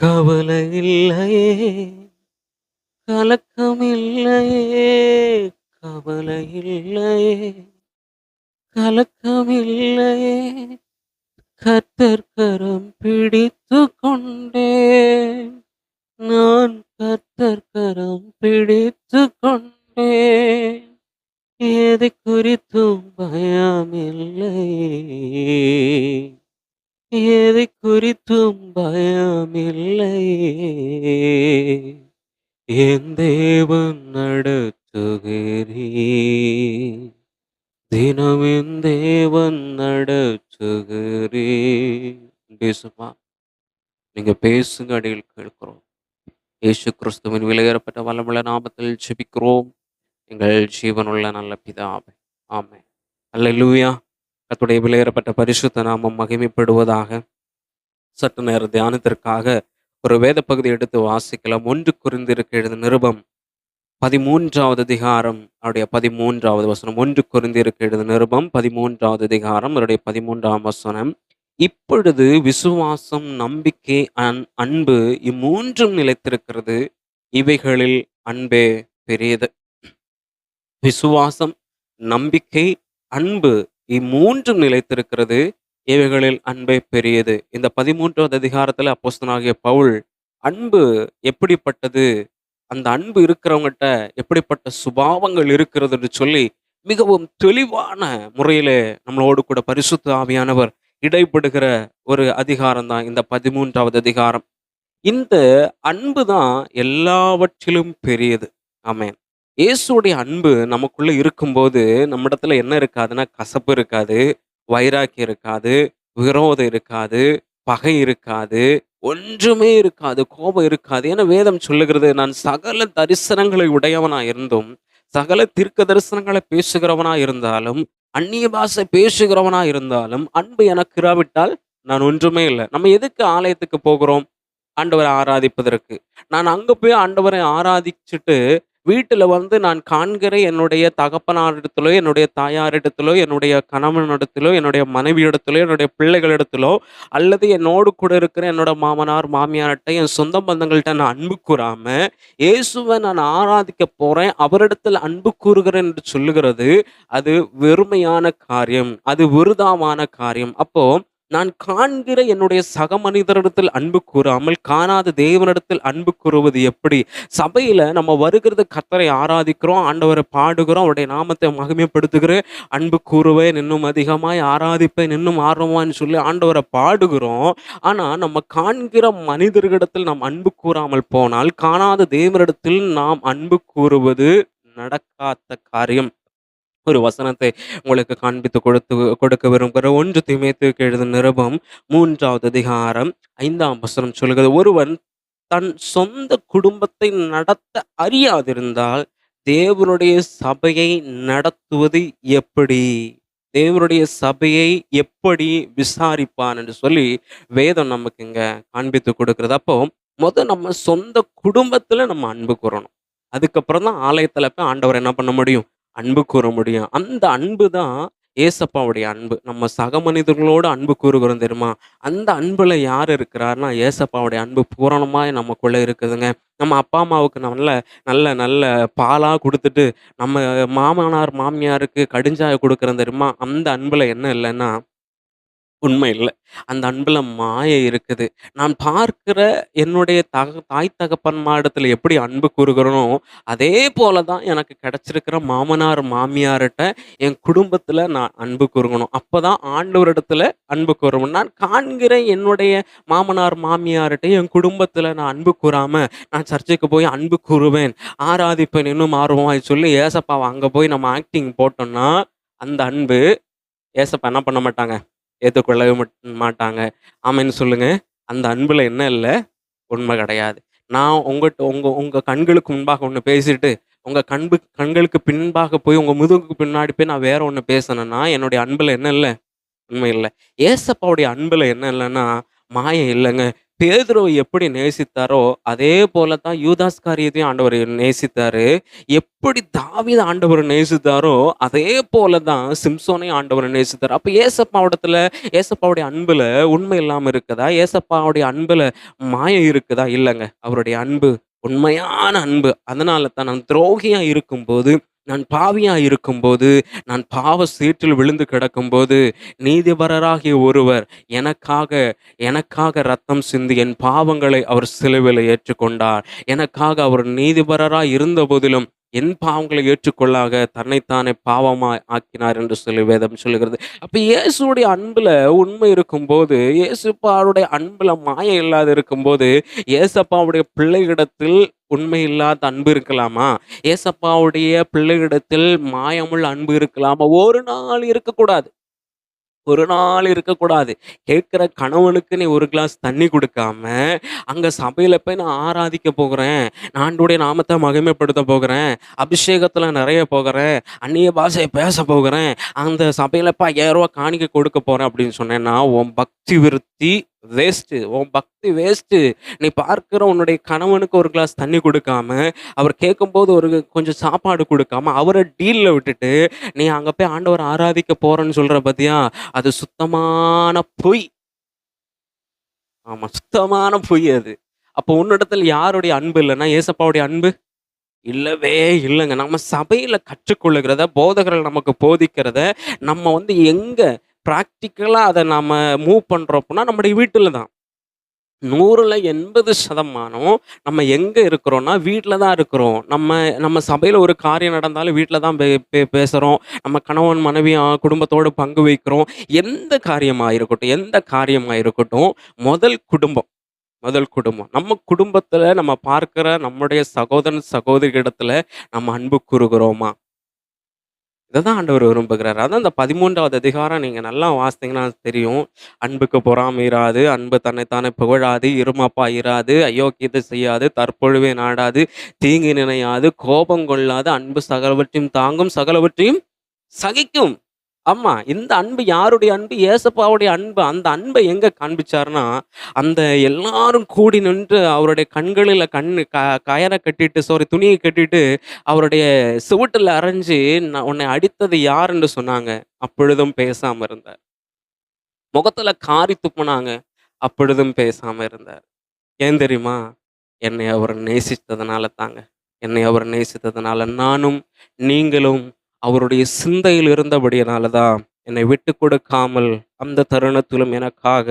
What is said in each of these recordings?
கவலை இல்லையே கலக்கம் இல்லையே கவலை இல்லையே கலக்கம் இல்லையே கத்தர்கரம் பிடித்து கொண்டேன் நான் கத்தர்கரம் பிடித்து கொண்டேன் எதை குறித்தும் பயமில்லையே எதை குறித்தும் பயமில்லையே என் தேவன் நடத்துகிறீ தினம் என் தேவன் நடத்துகிறீ பேசுமா நீங்க பேசுங்க அடியில் கேட்கிறோம். இயேசு கிறிஸ்துவின் விலையேறப்பட்ட வல்லமுள்ள நாமத்தில் ஜெபிக்கிறோம். எங்கள் ஜீவனுள்ள நல்ல பிதாவே. ஆமே அல்லேலூயா. கத்துடைய விலையேறப்பட்ட பரிசுத்த நாமம் மகிமைப்படுவதாக சற்று நேர தியானத்திற்காக ஒரு வேத பகுதி எடுத்து வாசிக்கலாம். ஒன்று குறிந்திருக்கு எழுத நிருபம் பதிமூன்றாவது அதிகாரம் அவருடைய பதிமூன்றாவது வசனம். ஒன்று குறிந்திருக்க எழுத நிருபம் பதிமூன்றாவது அதிகாரம் அவருடைய பதிமூன்றாம் வசனம். இப்பொழுது விசுவாசம் நம்பிக்கை அன் அன்பு இம்மூன்றும் நிலைத்திருக்கிறது. இவைகளில் அன்பே பெரியது. விசுவாசம் நம்பிக்கை அன்பு இம்மூன்றும் நிலைத்திருக்கிறது. இவைகளில் அன்பே பெரியது. இந்த பதிமூன்றாவது அதிகாரத்தில் அப்போஸ்தனாகிய பவுல் அன்பு எப்படிப்பட்டது? அந்த அன்பு இருக்கிறவங்ககிட்ட எப்படிப்பட்ட சுபாவங்கள் இருக்கிறதுன்னு சொல்லி மிகவும் தெளிவான முறையில் நம்மளோடு கூட பரிசுத்த ஆவியானவர் இடைப்படுகிற ஒரு அதிகாரம் தான் இந்த பதிமூன்றாவது அதிகாரம். இந்த அன்பு தான் எல்லாவற்றிலும் பெரியது. ஆமென். இயேசுடைய அன்பு நமக்குள்ள இருக்கும்போது நம்மிடத்துல என்ன இருக்காதுன்னா கசப்பு இருக்காது வைராக்கியம் இருக்காது விரோதம் இருக்காது பகை இருக்காது ஒன்றுமே இருக்காது கோபம் இருக்காது. ஏன்னா வேதம் சொல்லுகிறது நான் சகல தரிசனங்களை உடையவனா இருந்தும் சகல தீர்க்க தரிசனங்களை பேசுகிறவனா இருந்தாலும் அந்நிய பாஷை பேசுகிறவனா இருந்தாலும் அன்பு எனக்கு இராவிட்டால் நான் ஒன்றுமே இல்லை. நம்ம எதுக்கு ஆலயத்துக்கு போகிறோம்? ஆண்டவரை ஆராதிப்பதற்கு. நான் அங்கே போய் ஆண்டவரை ஆராதிச்சுட்டு வீட்டில் வந்து நான் காண்கிற என்னுடைய தகப்பனாரிடத்திலோ என்னுடைய தாயாரிடத்திலோ என்னுடைய கணவனிடத்திலோ என்னுடைய மனைவியிடத்திலோ என்னுடைய பிள்ளைகளிடத்திலோ அல்லது என்னோடு கூட இருக்கிற என்னோட மாமனார் மாமியார்கிட்ட என் சொந்த பந்தங்கள்கிட்ட நான் அன்பு கூறாம இயேசுவை நான் ஆராதிக்க போறேன் அவரிடத்தில் அன்பு கூறுகிறேன் என்று சொல்லுகிறது அது வெறுமையான காரியம் அது விருதாவான காரியம். அப்போ நான் காண்கிற என்னுடைய சக மனிதரிடத்தில் அன்பு கூறாமல் காணாத தேவனிடத்தில் அன்பு கூறுவது எப்படி? சபையில நம்ம வருகிறது கத்தரை ஆராதிக்கிறோம் ஆண்டவரை பாடுகிறோம் அவருடைய நாமத்தை மகிமைப்படுத்துகிறேன் அன்பு கூறுவேன் இன்னும் அதிகமாய் ஆராதிப்பேன் இன்னும் ஆர்வமான்னு சொல்லி ஆண்டவரை பாடுகிறோம். ஆனா நம்ம காண்கிற மனிதர்களிடத்தில் நாம் அன்பு கூறாமல் போனால் காணாத தேவனிடத்தில் நாம் அன்பு கூறுவது நடக்காத காரியம். ஒரு வசனத்தை உங்களுக்கு காண்பித்து கொடுத்து கொடுக்க விரும்புகிற ஒன்று திமேத்துக்கு எழுத நிருபம் மூன்றாவது அதிகாரம் ஐந்தாம் வசனம் சொல்கிறது ஒருவன் தன் சொந்த குடும்பத்தை நடத்த அறியாதிருந்தால் தேவனுடைய சபையை நடத்துவது எப்படி? தேவனுடைய சபையை எப்படி விசாரிப்பான்? என்று சொல்லி வேதம் நமக்கு இங்க காண்பித்து கொடுக்கிறது. அப்போ முத நம்ம சொந்த குடும்பத்துல நம்ம அன்பு கூறணும். அதுக்கப்புறம் தான் ஆலயத்துல போய் ஆண்டவர் என்ன பண்ண முடியும்? அன்பு கூற முடியும். அந்த அன்பு தான் ஏசப்பாவுடைய அன்பு. நம்ம சக மனிதர்களோடு அன்பு கூறுகிறோம் தெரியுமா? அந்த அன்புல யார் இருக்கிறாருன்னா ஏசப்பாவுடைய அன்பு பூரணமாக நமக்குள்ளே இருக்குதுங்க. நம்ம அப்பா அம்மாவுக்கு நல்ல நல்ல நல்ல பாலாக கொடுத்துட்டு நம்ம மாமனார் மாமியாருக்கு கடிஞ்சாய கொடுக்குறோம் தெரியுமா? அந்த அன்பில் என்ன இல்லைன்னா உண்மை இல்லை. அந்த அன்பில் மாயை இருக்குது. நான் பார்க்கிற என்னுடைய தக தாய் தகப்பன் மாடத்தில் எப்படி அன்பு கூறுகிறனோ அதே போல தான் எனக்கு கிடைச்சிருக்கிற மாமனார் மாமியார்கிட்ட என் குடும்பத்தில் நான் அன்பு கூறுகணும். அப்போ தான் ஆண்டவர் ஆண்டவரிடத்துல அன்பு கூறணும் நான் காண்கிற என்னுடைய மாமனார் மாமியார்கிட்ட என் குடும்பத்தில் நான் அன்பு கூறாமல் நான் சர்ச்சைக்கு போய் அன்பு கூறுவேன். ஆராதிப்பேன் இன்னும் ஆர்வமாக சொல்லி ஏசப்பாவை அங்கே போய் நம்ம ஆக்டிங் போட்டோம்னா அந்த அன்பு ஏசப்பா என்ன பண்ண மாட்டாங்க? ஏற்றுக்கொள்ளவே மாட்டாங்க. ஆமைன்னு சொல்லுங்கள் அந்த அன்பில் என்ன இல்லை? உண்மை கிடையாது. நான் உங்கள்கிட்ட உங்கள் உங்கள் கண்களுக்கு முன்பாக ஒன்று பேசிட்டு உங்கள் கண்பு கண்களுக்கு பின்பாக போய் உங்கள் முதுகுக்கு பின்னாடி போய் நான் வேற ஒன்று பேசினேன்னா என்னுடைய அன்பில் என்ன இல்லை? உண்மை இல்லை. ஏசப்பாவுடைய அன்பில் என்ன இல்லைன்னா மாயை இல்லைங்க. பேதுருவை எப்படி நேசித்தாரோ, அதே போல தான் யூதாஸ்காரியத்தையும் ஆண்டவர் நேசித்தாரு. எப்படி தாவித ஆண்டவர் நேசித்தாரோ, அதே போல தான் சிம்சோனையும் ஆண்டவர் நேசித்தார் அப்போ ஏசப்பாவிடத்துல ஏசப்பாவுடைய அன்பில் உண்மை இல்லாமல் இருக்குதா? ஏசப்பாவுடைய அன்பில் மாயம் இருக்குதா? இல்லைங்க அவருடைய அன்பு உண்மையான அன்பு. அதனால தான் நான் துரோகியாக இருக்கும்போது, நான் பாவியாக இருக்கும்போது, நான் பாவ சீற்றில் விழுந்து கிடக்கும்போது, நீதிபரராகிய ஒருவர் எனக்காக எனக்காக ரத்தம் சிந்தி என் பாவங்களை அவர் சிலுவையில ஏற்றுக்கொண்டார். எனக்காக அவர் நீதிபரராய் இருந்தபோதிலும், என் பாவங்களை ஏற்றுக்கொள்ளாக தன்னைத்தானே பாவமா ஆக்கினார் என்று சொல்லி வேதம் சொல்லுகிறது. அப்ப இயேசுடைய அன்புல உண்மை இருக்கும்போது, இயேசுப்பாவுடைய அன்புல மாயம் இல்லாத இருக்கும்போது, இயேசப்பாவுடைய பிள்ளையிடத்தில் உண்மை இல்லாத அன்பு இருக்கலாமா? ஏசப்பாவுடைய பிள்ளையிடத்தில் மாயமுள்ள அன்பு இருக்கலாமா? ஒரு நாள் இருக்கக்கூடாது. ஒரு நாள் இருக்கக்கூடாது. கேட்குற கணவனுக்கு நீ ஒரு கிளாஸ் தண்ணி கொடுக்காம அங்கே சபையில் போய் நான் ஆராதிக்க போகிறேன். நான் ஆண்டவருடைய நாமத்த மகிமைப்படுத்த போகிறேன். அபிஷேகத்தில் நிறைய போகிறேன். அந்நிய பாஷையை பேச போகிறேன். அந்த சபையில் இப்போ ஐயாயிரரூவா காணிக்க கொடுக்க போகிறேன் அப்படின்னு சொன்னேன்னா, உன் பக்தி விருத்தி வேஸ்ட்டு. உன் பக்தி வேஸ்ட்டு. நீ பார்க்குற உன்னுடைய கணவனுக்கு ஒரு கிளாஸ் தண்ணி கொடுக்காம அவர் கேட்கும்போது ஒரு கொஞ்சம் சாப்பாடு கொடுக்காம அவரை டீலில் விட்டுட்டு, நீ அங்கே போய் ஆண்டவர் ஆராதிக்க போகிறேன்னு சொல்கிற பாத்தியா? அது சுத்தமான பொய். ஆமாம் சுத்தமான பொய் அது. அப்போ உன்னிடத்தில் யாருடைய அன்பு இல்லைன்னா ஏசப்பாவுடைய அன்பு? இல்லவே இல்லைங்க நம்ம சபையில் கற்றுக்கொள்ளுகிறத, போதகர்கள் நமக்கு போதிக்கிறத, நம்ம வந்து எங்கே ப்ராக்டிக்கலாக அதை நாம் மூவ் பண்றோம் நம்முடைய வீட்டில் தான். 100ல 80% நம்ம எங்கே இருக்கிறோன்னா வீட்டில் தான் இருக்கிறோம். நம்ம நம்ம சபையில் ஒரு காரியம் நடந்தாலும் வீட்டில் தான் பே பேசுகிறோம் நம்ம கணவன், மனைவி குடும்பத்தோடு பங்கு வைக்கிறோம். எந்த காரியமாக இருக்கட்டும் எந்த காரியமாக இருக்கட்டும், முதல் குடும்பம். முதல் குடும்பம். நம்ம குடும்பத்தில் நம்ம பார்க்குற நம்முடைய சகோதரன், சகோதரிகளிடத்துல நம்ம அன்பு கூறுகிறோமா? இதை தான் ஆண்டவர் விரும்புகிறார். அதான் இந்த 13வது அதிகாரம் நீங்கள் நல்லா வாசித்தீங்கன்னா தெரியும். "அன்புக்கு பொறாமை இராது, அன்பு தன்னைத்தானே புகழாது, இருமாப்பா இராது, அயோக்கியத்தை செய்யாது, தற்பொழுவே நாடாது, தீங்கு நினையாது, கோபம் கொள்ளாது, அன்பு சகலவற்றையும் தாங்கும், சகலவற்றையும் சகிக்கும்." ஆமா. இந்த அன்பு யாருடைய அன்பு? ஏசப்பாவுடைய அன்பு. அந்த அன்பை எங்க காண்பிச்சாருன்னா அந்த எல்லாரும் கூடி நின்று அவருடைய கண்களில் கண் க கயர கட்டிட்டு சாரி துணியை கட்டிட்டு, அவருடைய சுவட்டில் அரைஞ்சு "நான் உன்னை அடித்தது யார்?" என்று சொன்னாங்க. அப்பொழுதும் பேசாம இருந்தார். முகத்துல காரி துப்புனாங்க. அப்பொழுதும் பேசாம இருந்தார். ஏன் தெரியுமா? என்னை அவர் நேசித்ததனால தாங்க. என்னை அவர் நேசித்ததனால நானும், நீங்களும் அவருடைய சிந்தையில் இருந்தபடியினால தான், என்னை விட்டு கொடுக்காமல் அந்த தருணத்திலும் எனக்காக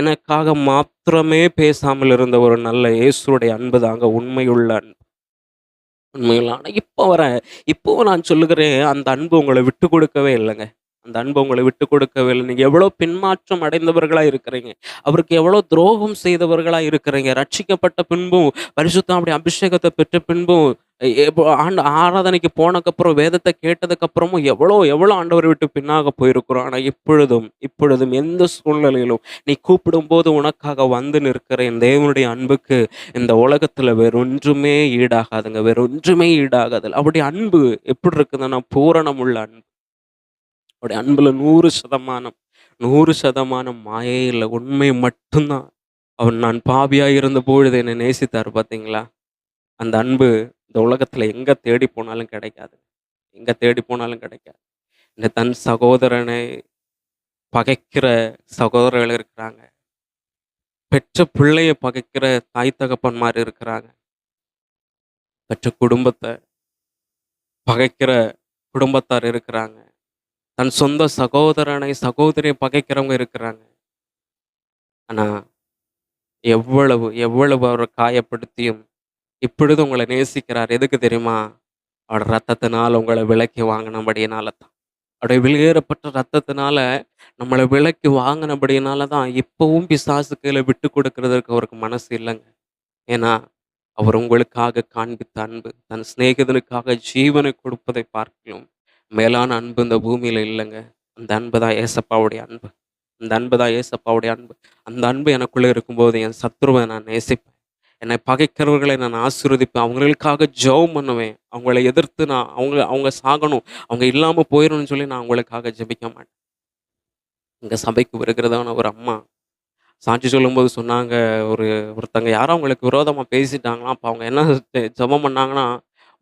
எனக்காக மாத்திரமே பேசாமல் இருந்த ஒரு நல்ல இயேசுடைய அன்பு தாங்க உண்மையுள்ள அன்பு. உண்மையுள்ள ஆனால் இப்போ வர இப்போ நான் சொல்லுகிறேன், அந்த அன்பு உங்களை விட்டு கொடுக்கவே இல்லைங்க அந்த அன்பு உங்களை விட்டு கொடுக்கவில்லை நீங்கள் எவ்வளோ பின்மாற்றம் அடைந்தவர்களாக இருக்கிறீங்க. அவருக்கு எவ்வளோ துரோகம் செய்தவர்களாக இருக்கிறீங்க. ரட்சிக்கப்பட்ட பின்பும், பரிசுத்தம் அப்படி அபிஷேகத்தை பெற்ற பின்பும், ஆண்டு ஆண்ட ஆராதனைக்கு போனக்கப்புறம், வேதத்தை கேட்டதுக்கப்புறமும் எவ்வளோ எவ்வளோ ஆண்டவரை விட்டு பின்னாக போயிருக்கிறோம். ஆனால் இப்பொழுதும் இப்பொழுதும் எந்த சூழ்நிலையிலும், நீ கூப்பிடும்போது உனக்காக வந்து நிற்கிற என் தேவனுடைய அன்புக்கு, இந்த உலகத்தில் வேறொன்றுமே ஈடாகாதுங்க. வேறொன்றுமே ஈடாகாது. அவருடைய அன்பு எப்படி இருக்குதுன்னா, பூரணமுள்ள அன்பு. அவருடைய அன்பில் நூறு சதமானம் நூறு சதமானம் மாயே இல்லை உண்மை மட்டும்தான் அவன் அவர் நான் இருந்த பொழுது என்னை நேசித்தார் பார்த்தீங்களா? அந்த அன்பு இந்த உலகத்தில் எங்கே தேடி போனாலும் கிடைக்காது. எங்கே தேடி போனாலும் கிடைக்காது. இந்த தன் சகோதரனை பகைக்கிற சகோதரர்கள் இருக்கிறாங்க. பெற்ற பிள்ளையை பகைக்கிற தாய் தகப்பன்மார் இருக்கிறாங்க. பெற்ற குடும்பத்தை பகைக்கிற குடும்பத்தார் இருக்கிறாங்க. தன் சொந்த சகோதரனை, சகோதரியை பகைக்கிறவங்க இருக்கிறாங்க. ஆனா, எவ்வளவு எவ்வளவு அவரை காயப்படுத்தியும், இப்பொழுது உங்களை நேசிக்கிறார். எதுக்கு தெரியுமா? அவரோட ரத்தத்தினால உங்களை விலைக்கு வாங்கினபடியினால தான். அவருடைய வெளியேறப்பட்ட ரத்தத்தினால நம்மளை விலைக்கு வாங்கினபடியினால தான், இப்பவும் பிசாசு கையில விட்டுக் கொடுக்கறதுக்கு அவருக்கு மனசு இல்லைங்க ஏன்னா, அவர் உங்களுக்காக காண்பித்த அன்பு, தன் சிநேகிதனுக்காக ஜீவனை கொடுப்பதை பார்க்கலாம் மேலான அன்பு இந்த பூமியில் இல்லைங்க அந்த அன்பு தான் ஏசப்பாவுடைய அன்பு. அந்த அன்பு தான் ஏசப்பாவுடைய அன்பு. அந்த அன்பு எனக்குள்ளே இருக்கும்போது, என் சத்ருவை நான் நேசிப்பேன். என்னை பகைக்கிறவர்களை நான் ஆசீர்வதிப்பேன். அவங்களுக்காக ஜெபம் பண்ணுவேன். அவங்கள எதிர்த்து நான் அவங்க அவங்க சாகணும், அவங்க இல்லாமல் போயிடணும்னு சொல்லி நான் அவங்களுக்காக ஜெபிக்க மாட்டேன். எங்கள் சபைக்கு வருகிறதான ஒரு அம்மா, சாட்சி சொல்லும்போது சொன்னாங்க, ஒரு ஒருத்தங்க யாரோ அவங்களுக்கு விரோதமாக பேசிட்டாங்களாம். அப்போ அவங்க என்ன ஜெபம் பண்ணாங்கன்னா,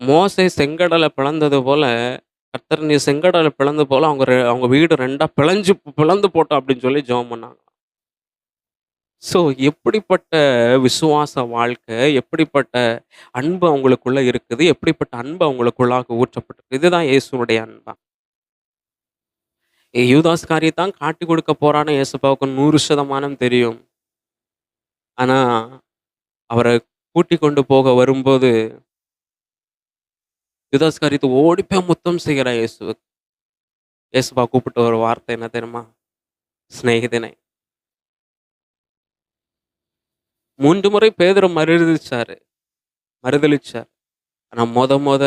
மோசை செங்கடலை பிளந்தது போல, கர்த்தர் நீ செங்கடல பிளந்து போல அவங்க ரெ அவங்க வீடு ரெண்டா பிளஞ்சு பிளந்து போட்டோம் அப்படின்னு சொல்லி ஜெபம் பண்ணாங்க. ஸோ எப்படிப்பட்ட விசுவாச வாழ்க்கை, எப்படிப்பட்ட அன்பு அவங்களுக்குள்ள இருக்குது, எப்படிப்பட்ட அன்பு அவங்களுக்குள்ளாக ஊற்றப்பட்டிருக்கு. இதுதான் இயேசுனுடைய அன்பா. யூதாஸ் தான் காட்டிக் கொடுக்க போறான்னு இயேசுப்பாவுக்கு 100% தெரியும். ஆனா, அவரை கூட்டி கொண்டு போக வரும்போது யுதாஸ்காரியத்தை ஓடி போய் முத்தம் செய்கிறான் இயேசுவுக்கு. இயேசுபா கூப்பிட்ட ஒரு வார்த்தை என்ன தெரியுமா? சிநேகிதனை மூன்று முறை பேதுரு மறுதலிச்சாரு. மறுதளிச்சார் ஆனா மொத மொத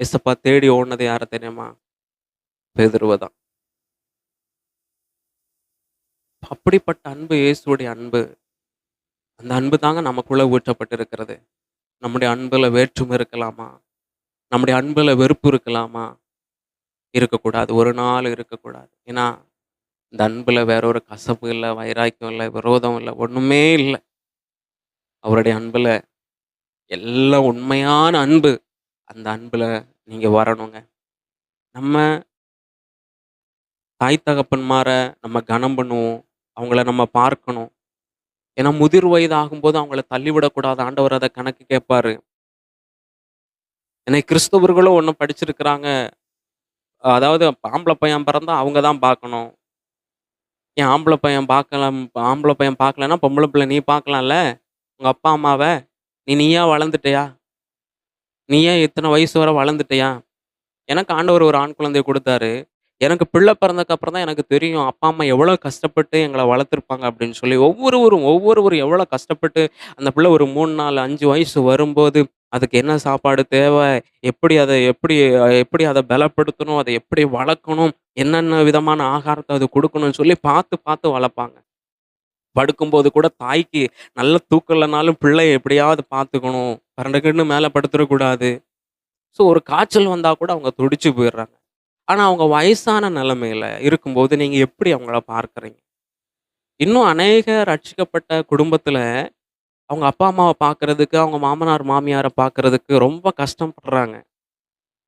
இயேசப்பா தேடி ஓடினது யார தெரியுமா? பேதுருவதான் அப்படிப்பட்ட அன்பு இயேசுடைய அன்பு. அந்த அன்பு தாங்க நமக்குள்ள ஊற்றப்பட்டிருக்கிறது. நம்முடைய அன்புல வேற்றுமை இருக்கலாமா? நம்முடைய அன்பில் வெறுப்பு இருக்கலாமா? இருக்கக்கூடாது. ஒரு நாள் இருக்கக்கூடாது. ஏன்னா, இந்த அன்புல வேற ஒரு கசப்பு இல்லை வைராக்கியம் இல்லை விரோதம் இல்லை ஒன்றுமே இல்லை அவருடைய அன்பில் எல்லாம் உண்மையான அன்பு. அந்த அன்புல நீங்கள் வரணுங்க. நம்ம தாய் தகப்பன்மாரை நம்ம கனம் பண்ணுவோம். அவங்கள நம்ம பார்க்கணும். ஏன்னா முதிர் வயது ஆகும்போது அவங்கள தள்ளிவிடக்கூடாது. ஆண்டவர் அதை கணக்கு கேட்பாரு. ஏன்னா கிறிஸ்தவர்களும் ஒன்று படிச்சிருக்கிறாங்க. அதாவது ஆம்பளை பையன் பிறந்தா அவங்க தான் பார்க்கணும். ஏன் ஆம்பளை பையன் பார்க்கல ஆம்பளை பையன் பார்க்கலன்னா, பொம்பளை பிள்ளை நீ பார்க்கலாம்ல? உங்கள் அப்பா, அம்மாவை நீ நீயா வளர்ந்துட்டியா நீ ஏன் இத்தனை வயசு வரை வளர்ந்துட்டியா எனக்கு ஆண்டவர் ஒரு ஆண் குழந்தைய கொடுத்தாரு எனக்கு பிள்ளை பிறந்ததுக்கப்புறம் தான் எனக்கு தெரியும். அப்பா, அம்மா எவ்வளோ கஷ்டப்பட்டு எங்களை வளர்த்துருப்பாங்க அப்படின்னு சொல்லி. ஒவ்வொருவரும் ஒவ்வொருவரும் எவ்வளோ கஷ்டப்பட்டு அந்த பிள்ளை ஒரு 3, 4, 5 வயசு வரும்போது, அதுக்கு என்ன சாப்பாடு தேவை? எப்படி அதை எப்படி எப்படி அதை பலப்படுத்தணும்? அதை எப்படி வளர்க்கணும்? என்னென்ன விதமான ஆகாரத்தை அது கொடுக்கணும்னு சொல்லி பார்த்து பார்த்து வளர்ப்பாங்க. படுக்கும்போது கூட தாய்க்கு நல்ல தூக்கலைனாலும் பிள்ளை எப்படியாவது பார்த்துக்கணும். பரண்டு மேலே மேல படுத்துறக்கூடாது. ஸோ ஒரு காய்ச்சல் வந்தால் கூட அவங்க துடிச்சு போயிடுறாங்க. ஆனால் அவங்க வயசான நிலைமையில இருக்கும்போது நீங்கள் எப்படி அவங்கள பார்க்குறீங்க? இன்னும் அநேக ரட்சிக்கப்பட்ட குடும்பத்தில் அவங்க அப்பா, அம்மாவை பார்க்கறதுக்கு, அவங்க மாமனார், மாமியாரை பார்க்கறதுக்கு ரொம்ப கஷ்டப்படுறாங்க.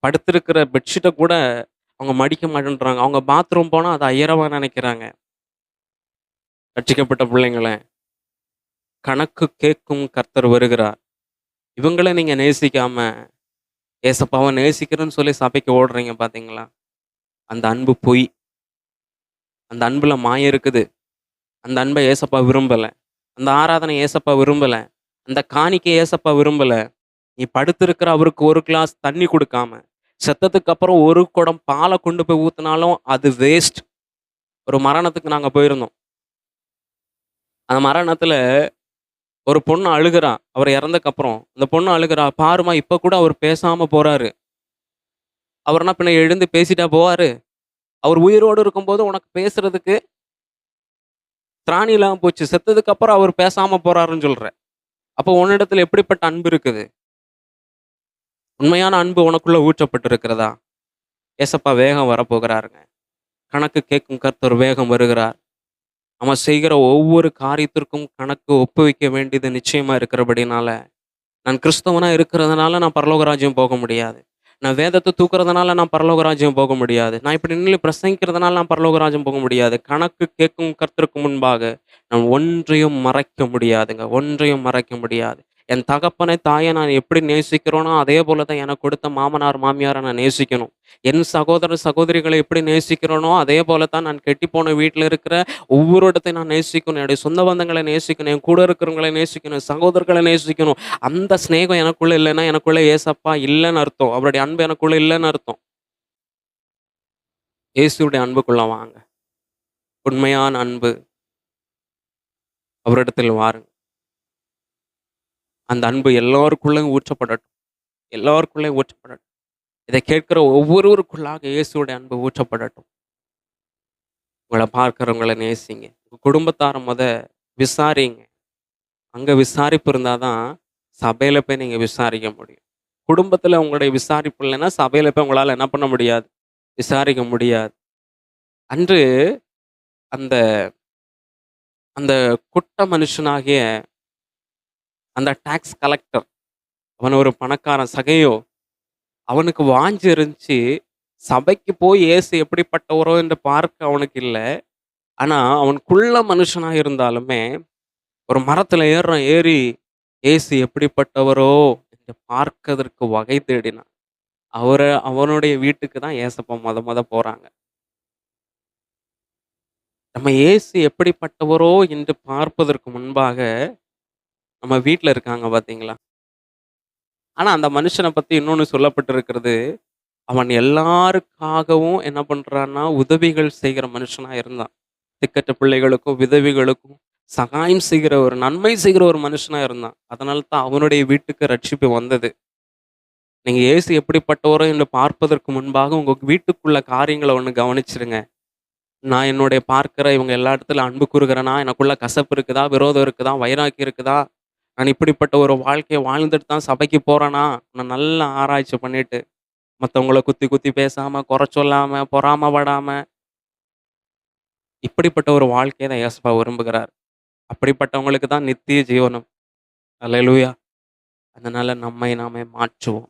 படுத்திருக்கிற பெட்ஷீட்டை கூட அவங்க மடிக்க மாட்டேன்றாங்க. அவங்க பாத்ரூம் போனால் அதை ஐயரவா நினைக்கிறாங்க. ரட்சிக்கப்பட்ட பிள்ளைங்கள. கணக்கு கேட்கும் கர்த்தர் வருகிறார். இவங்கள நீங்கள் நேசிக்காமல் ஏசப்பாவை நேசிக்கிறேன்னு சொல்லி சபைக்கு ஓடுறீங்க பார்த்தீங்களா? அந்த அன்பு பொய். அந்த அன்பில் மாயம் இருக்குது. அந்த அன்பை ஏசப்பா விரும்பலை அந்த ஆராதனை ஏசப்பா விரும்பல. அந்த காணிக்கை ஏசப்பா விரும்பல. நீ படுத்திருக்கிற அவருக்கு ஒரு கிளாஸ் தண்ணி கொடுக்காம செத்ததுக்கு அப்புறம் ஒரு குடம் பாலை கொண்டு போய் ஊற்றினாலும் அது வேஸ்ட். ஒரு மரணத்துக்கு நாங்கள் போயிருந்தோம். அந்த மரணத்தில் ஒரு பொண்ணு அழுகுறா. அவர் இறந்ததுக்கப்புறம். அந்த பொண்ணு அழுகுறா. பாரும்மா இப்போ கூட அவர் பேசாமல் போகிறாரு அவர்னா பின்ன எழுந்து பேசிட்டா போவாரு? அவர் உயிரோடு இருக்கும்போது உனக்கு பேசுறதுக்கு திராணி இல்லாமல் போச்சு. செத்ததுக்கு அப்புறம் அவர் பேசாம போறாருன்னு சொல்ற. அப்போ உன்னிடத்துல எப்படிப்பட்ட அன்பு இருக்குது? உண்மையான அன்பு உனக்குள்ள ஊற்றப்பட்டிருக்கிறதா? ஏசப்பா வேகம் வரப்போகிறாருங்க. கணக்கு கேட்கும் கர்த்தர் வேகம் வருகிறார். நம்ம செய்கிற ஒவ்வொரு காரியத்திற்கும் கணக்கு ஒப்புவிக்க வேண்டியது நிச்சயமா இருக்கிறபடினால, நான் கிறிஸ்தவனா இருக்கிறதுனால நான் பரலோக ராஜ்யம் போக முடியாது. நான் வேதத்தை தூக்குறதுனால நான் பரலோக ராஜ்யம் போக முடியாது. நான் இப்படி நின்று பிரசங்கிக்கிறதுனால நான் பரலோக ராஜ்யம் போக முடியாது. கணக்கு கேட்கும் கருத்திற்கு முன்பாக நான் ஒன்றையும் மறைக்க முடியாதுங்க. ஒன்றையும் மறைக்க முடியாது. என் தகப்பனை, தாயை நான் எப்படி நேசிக்கிறேனோ, அதே போல தான் எனக்கு கொடுத்த மாமனார், மாமியாரை நான் நேசிக்கணும். என் சகோதர, சகோதரிகளை எப்படி நேசிக்கிறேனோ, அதே போல தான் நான் கட்டிப்போன வீட்டில் இருக்கிற ஒவ்வொரு இடத்தையும் நான் நேசிக்கணும். என்னுடைய சொந்த பந்தங்களை நேசிக்கணும். என் கூட இருக்கிறவங்களை நேசிக்கணும். சகோதரர்களை நேசிக்கணும். அந்த சிநேகம் எனக்குள்ளே இல்லைன்னா, எனக்குள்ளே ஏசப்பா இல்லைன்னு அர்த்தம். அவருடைய அன்பு எனக்குள்ளே இல்லைன்னு அர்த்தம். இயேசுடைய அன்புக்குள்ள வாங்க. உண்மையான அன்பு. அவரிடத்தில் வாருங்க. அந்த அன்பு எல்லாருக்குள்ளயும் ஊற்றப்படட்டும். எல்லாருக்குள்ளயும் ஊற்றப்படட்டும். இதை கேட்கிற ஒவ்வொருவருக்குள்ளாக இயேசுடைய அன்பு ஊற்றப்படட்டும். உங்களை பார்க்குறவங்களை நேசிங்க. உங்கள் குடும்பத்தாரை முத விசாரிங்க. அங்க விசாரிப்பு இருந்தால் தான், சபையில போய் நீங்க விசாரிக்க முடியும். குடும்பத்தில் உங்களுடைய விசாரிப்பு இல்லைன்னா, சபையில போய் உங்களால என்ன பண்ண முடியாது? விசாரிக்க முடியாது. அன்று அந்த அந்த குட்ட மனுஷனாகிய அந்த டாக்ஸ் கலெக்டர் அவன் ஒரு பணக்காரன் சகையோ அவனுக்கு வாஞ்சி இருந்துச்சு சபைக்கு போய் ஏசு எப்படிப்பட்டவரோ என்று பார்க்க அவனுக்கு இல்லை. ஆனால் அவன் மனுஷனாக இருந்தாலுமே ஒரு மரத்தில் ஏறுறான் ஏறி ஏசு எப்படிப்பட்டவரோ என்று பார்க்கறதற்கு வகை தேடினான். அவரை அவனுடைய வீட்டுக்கு தான் ஏசப்பா மொத மொத போறாங்க. நம்ம ஏசு எப்படிப்பட்டவரோ என்று பார்ப்பதற்கு முன்பாக நம்ம வீட்டில் இருக்காங்க பார்த்தீங்களா ஆனால் அந்த மனுஷனை பற்றி இன்னொன்று சொல்லப்பட்டிருக்கிறது அவன் எல்லாருக்காகவும் என்ன பண்ணுறான்னா உதவிகள் செய்கிற மனுஷனாக இருந்தான். திக்கற்ற பிள்ளைகளுக்கும் விதவிகளுக்கும் சகாயம் செய்கிற ஒரு நன்மை செய்கிற ஒரு மனுஷனாக இருந்தான். அதனால தான் அவனுடைய வீட்டுக்கு ரட்சிப்பு வந்தது. நீங்கள் ஏசு எப்படிப்பட்டவரோ என்று பார்ப்பதற்கு முன்பாக உங்கள் வீட்டுக்குள்ள காரியங்களை ஒன்று கவனிச்சிருங்க. நான் என்னுடைய பார்க்கிற இவங்க எல்லா இடத்துல அன்பு கூறுகிறேனா? எனக்குள்ள கசப்பு இருக்குதா? விரோதம் இருக்குதா? வைராக்கி இருக்குதா? நான் இப்படிப்பட்ட ஒரு வாழ்க்கையை வாழ்ந்துட்டு தான் சபைக்கு போகிறேன்னா நான் நல்லா ஆராய்ச்சி பண்ணிட்டு மற்றவங்கள குத்தி குத்தி பேசாமல் குறை சொல்லாம பொறாமப்படாம இப்படிப்பட்ட ஒரு வாழ்க்கையை தான் இயேசுப்பா விரும்புகிறார். அப்படிப்பட்டவங்களுக்கு தான் நித்திய ஜீவனம். அலையலூயா அதனால் நம்மை நாமே மாற்றுவோம்.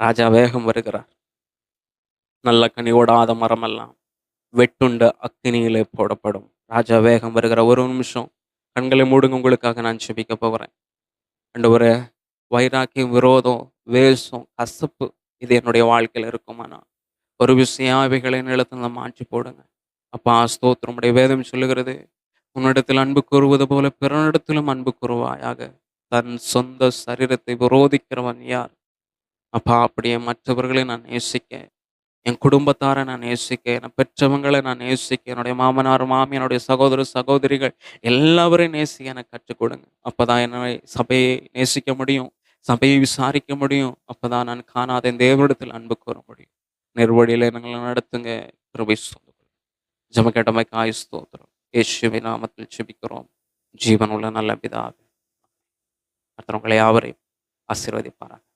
ராஜா வேகம் வருகிறார். நல்ல கனி ஓடாத மரமெல்லாம் வெட்டுண்ட அக்னியிலே போடப்படும். ராஜா வேகம் வருகிற ஒரு நிமிஷம். கண்களை மூடுங்க உங்களுக்காக நான் செபிக்க போகிறேன். அண்ட் ஒரு வைராக்கியம் விரோதம் வேஷம் கசப்பு இது என்னுடைய வாழ்க்கையில் இருக்குமானா ஒரு விஷயம் இவைகளை நான் மாற்றி போடுங்க. அப்பா ஸ்தோத்திரமுடைய வேதம் சொல்லுகிறது உன்னிடத்தில் அன்பு கூறுவது போல பிறனிடத்திலும் அன்பு கூறுவாயாக. தன் சொந்த சரீரத்தை விரோதிக்கிறவன் யார்? அப்பா அப்படியே மற்றவர்களை நான் நேசிக்க என் குடும்பத்தாரை நான் நேசிக்க என் பெற்றவங்களை நான் நேசிக்க என்னுடைய மாமனார் மாமி என்னுடைய சகோதர சகோதரிகள் எல்லாவரையும் நேசிக்க எனக்கு கற்றுக் கொடுங்க. அப்போதான் என்னை சபையை நேசிக்க முடியும் சபையை விசாரிக்க முடியும். அப்போதான் நான் காணாத இந்த தேவனிடத்தில் அன்பு கூற முடியும். நெருவழியில் எங்களை நடத்துங்க. கிருபை சொல்லுங்கள் ஜமக்கேட்டமை காய் ஸ்தோத்திரம். இயேசுவி நாமத்தில் செபிக்கிறோம் ஜீவனுள்ள நல்ல பிதாவே மற்றவங்களை யாவரையும் ஆசீர்வதிப்பாராங்க